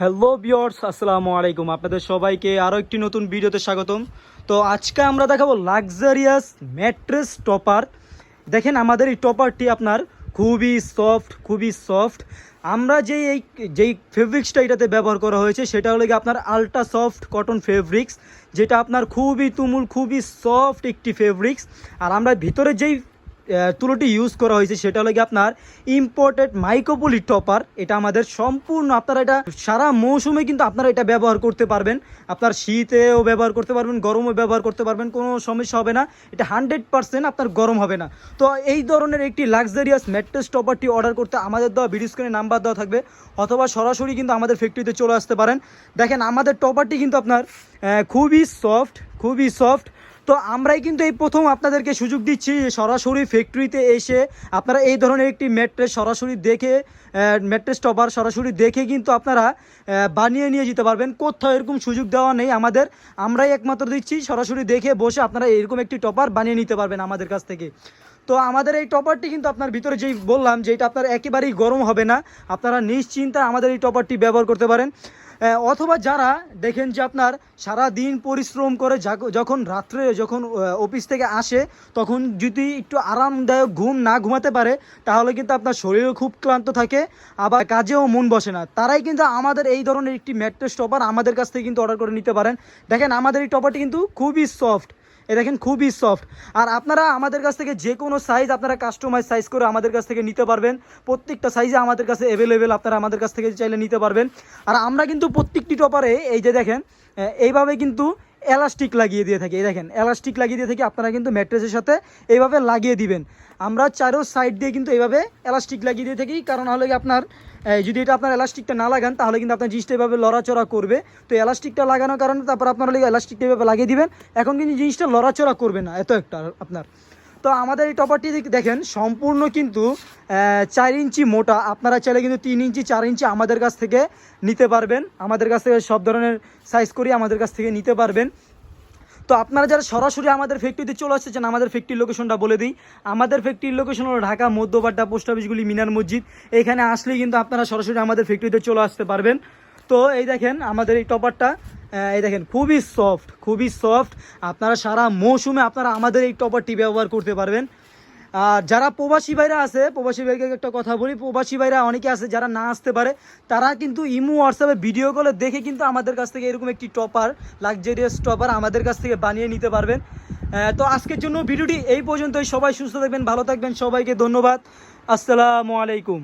Hello বিয়র্স আসসালামু আলাইকুম। আপনাদের সবাইকে আরও একটি নতুন ভিডিওতে স্বাগতম। তো আজকে আমরা দেখাবো লাক্সারিয়াস ম্যাট্রেস টপার দেখেন আমাদের এই টপারটি আপনার খুবই সফট খুবই সফট আমরা যেই এই, যেই ফেব্রিক্সটা এটাতে ব্যবহার করা হয়েছে, সেটা হলো আপনার আলট্রা সফট কটন ফেব্রিক্স যেটা আপনার খুবই তুমুল, খুবই সফট একটি ফেব্রিক্স আর আমরা ভিতরে যেই তুলোটি ইউজ করা হয়েছে, সেটা হলো গিয়ে আপনার ইম্পোর্টেড মাইক্রোপলি টপার এটা আমাদের সম্পূর্ণ আপনারা এটা সারা মৌসুমে কিন্তু আপনারা এটা ব্যবহার করতে পারবেন। আপনার শীতেও ব্যবহার করতে পারবেন, গরমেও ব্যবহার করতে পারবেন, কোনো সমস্যা হবে না। এটা হান্ড্রেড পার্সেন্ট আপনার গরম হবে না। তো এই ধরনের একটি লাক্সারিয়াস ম্যাট্রেস টপারটি অর্ডার করতে আমাদের দেওয়া ভিডিও স্ক্রিনে নাম্বার দেওয়া থাকবে, অথবা সরাসরি কিন্তু আমাদের ফ্যাক্টরিতে চলে আসতে পারেন। দেখেন, আমাদের টপারটি কিন্তু আপনার খুবই সফট খুবই সফট তো আমরাই কিন্তু এই প্রথম আপনাদেরকে সুযোগ দিচ্ছি সরাসরি ফ্যাক্টরিতে এসে আপনারা এই ধরনের একটি ম্যাট্রেস সরাসরি দেখে ম্যাট্রেস টপার সরাসরি দেখে কিন্তু আপনারা বানিয়ে নিয়ে যেতে পারবেন। কোথাও এরকম সুযোগ দেওয়া নেই আমাদের। আমরাই একমাত্র দিচ্ছি, সরাসরি দেখে বসে আপনারা এরকম একটি টপার বানিয়ে নিতে পারবেন আমাদের কাছ থেকে। তো আমাদের এই টপারটি কিন্তু আপনার ভিতরে যেই বললাম যে এটা আপনার একেবারেই গরম হবে না। আপনারা নিশ্চিন্তায় আমাদের এই টপারটি ব্যবহার করতে পারেন। অথবা যারা দেখেন যে আপনার সারা দিন পরিশ্রম করে যখন রাত্রে যখন অফিস থেকে আসে, তখন যদি একটু আরামদায়ক ঘুম না ঘুমাতে পারে, তাহলে কিন্তু আপনার শরীরও খুব ক্লান্ত থাকে, আবার কাজেও মন বসে না। তারাই কিন্তু আমাদের এই ধরনের একটি ম্যাট্রেস টপার আমাদের কাছ থেকে কিন্তু অর্ডার করে নিতে পারেন। দেখেন, আমাদের এই টপারটি কিন্তু খুবই সফট। এ দেখেন খুবই সফট আর আপনারা আমাদের কাছ থেকে যে কোনো সাইজ আপনারা কাস্টমাইজ সাইজ করে আমাদের কাছ থেকে নিতে পারবেন। প্রত্যেকটা সাইজে আমাদের কাছে অ্যাভেলেবেল আপনারা আমাদের কাছ থেকে চাইলে নিতে পারবেন। আর আমরা কিন্তু প্রত্যেকটি টপারে এই যে দেখেন এইভাবে কিন্তু এলাস্টিক লাগিয়ে দিয়ে থাকি। এই দেখেন, এলাস্টিক লাগিয়ে দিয়ে থাকি, আপনারা কিন্তু ম্যাট্রেসের সাথে এইভাবে লাগিয়ে দিবেন। আমরা চারো সাইড দিয়ে কিন্তু এইভাবে এলাস্টিক লাগিয়ে দিয়ে থাকি, কারণ হলে আপনার যদি এটা আপনার এলাস্টিকটা না লাগান, তাহলে কিন্তু আপনার জিনিসটা এভাবে লড়াচড়া করবে। তো এলাস্টিকটা লাগানোর কারণে তারপর আপনারা এলাস্টিকটা এভাবে লাগিয়ে দিবেন। এখন কিন্তু জিনিসটা লড়াচড়া করবে না, এত একটা আপনার। তো আমাদের এই টপারটি দেখেন, সম্পূর্ণ কিন্তু চার ইঞ্চি মোটা। আপনারা চাইলে কিন্তু তিন ইঞ্চি, চার ইঞ্চি আমাদের কাছ থেকে নিতে পারবেন। আমাদের কাছ থেকে সব ধরনের সাইজ করি আমাদের কাছ থেকে নিতে পারবেন। তো আপনারা যারা সরাসরি আমাদের ফ্যাক্টরিতে চলে আসতে চান আমাদের ফ্যাক্টরির লোকেশনটা বলে দিই। আমাদের ফ্যাক্টরির লোকেশন হলো ঢাকা মধ্যপাড্ডা পোস্ট অফিসগুলি, মিনার মসজিদ। এখানে আসলেই কিন্তু আপনারা সরাসরি আমাদের ফ্যাক্টরিতে চলে আসতে পারবেন। তো এই দেখেন আমাদের এই টপারটা এই দেখেন, খুবই সফট খুবই সফট আপনারা সারা মৌসুমে আপনারা আমাদের এই টপারটি ব্যবহার করতে পারবেন। আর যারা প্রবাসী ভাইরা আছে, প্রবাসী ভাইকে একটা কথা বলি, প্রবাসী ভাইরা অনেকে আছে যারা না আসতে পারে, তারা কিন্তু ইমো হোয়াটসঅ্যাপে ভিডিও কলে দেখে কিন্তু আমাদের কাছ থেকে এরকম একটি টপার লাক্সারিয়াস টপার আমাদের কাছ থেকে বানিয়ে নিতে পারবেন। তো আজকের জন্য ভিডিওটি এই পর্যন্তই। সবাই সুস্থ থাকবেন, ভালো থাকবেন। সবাইকে ধন্যবাদ। আসসালামু আলাইকুম।